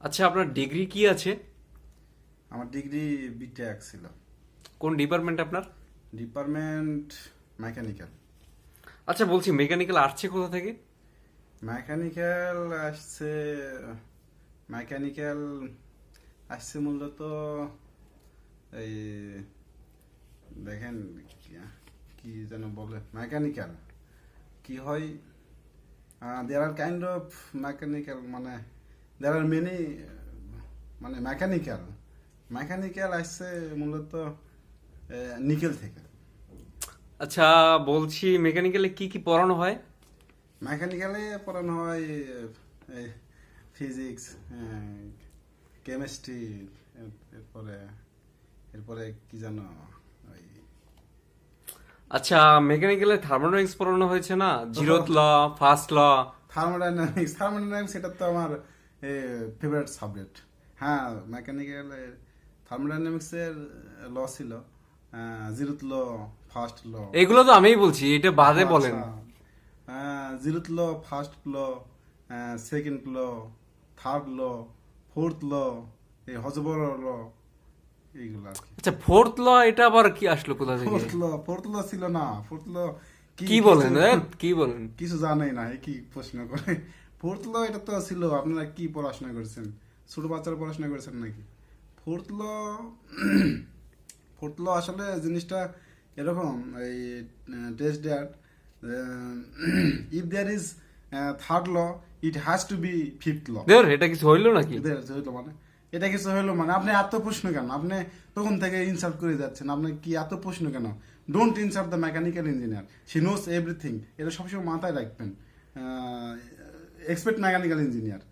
আচ্ছা আপনার ডিগ্রি কি আছে? আমার ডিগ্রি বিটেক ছিল। কোন ডিপার্টমেন্ট আপনার? Department mechanical. আচ্ছা বলছি মেকানিক্যাল আসছে কোথা থেকে? মেকানিক্যাল আসছে মেকানিক্যাল আসছে মূলত এই দেখেন কি- কি যেন বলে মেকানিক্যাল। কি হয়? There are kind of mechanical মানে দেয়ার আর মেনি মানে মেকানিক্যাল মেকানিক্যাল আসছে মূলত নিকেল থেকে। আচ্ছা বলছি মেকানিক্যালে কি কি পড়ানো হয়? মেকানিক্যালে পড়ানো হয় ফিজিক্স কেমিস্ট্রি এরপরে এরপরে কি জানো ওই আচ্ছা মেকানিক্যালে থার্মোডাইনামিক্স পড়ানো হয়েছে না? Zeroth law first law thermodynamics thermodynamics এটা তো আমার ফেভারিট সাবজেক্ট হ্যাঁ মেকানিক্যাল থার্মোডাইনামিক্সের ল ছিল। জিরোথ ল ফার্স্ট ল এগুলো তো আমিই বলছি এটা বাদে বলেন। Zeroth law first law second law third law fourth law এই হজবর ল এইগুলো আচ্ছা ফোর্থ ল এটা আবার কি আসলো কোথা থেকে? ফোর্থ ল ফোর্থ ল ছিল না। ফোর্থ ল কি বলেন কি বলেন? কিছু জানেই না কি প্রশ্ন করে। ফোর্থ ল এটা তো ছিল আপনারা কি পড়াশোনা করেছেন? ছোট বাচ্চারা পড়াশোনা করেছেন নাকি? ফোর্থ ল ফোর্থ ল আসলে জিনিসটা এরকম এই test date if there is third law it has to be fifth law এটা কিছু হইল নাকি? হইল মানে এটা কিছু হইল মানে আপনি এত প্রশ্ন কেন? আপনি তখন থেকে ইনসার্ট করে যাচ্ছেন আপনি কি এত প্রশ্ন কেন? Don't insert the mechanical engineer she knows everything এটা সবসময় মাথায় রাখবেন। Expect mechanical engineer.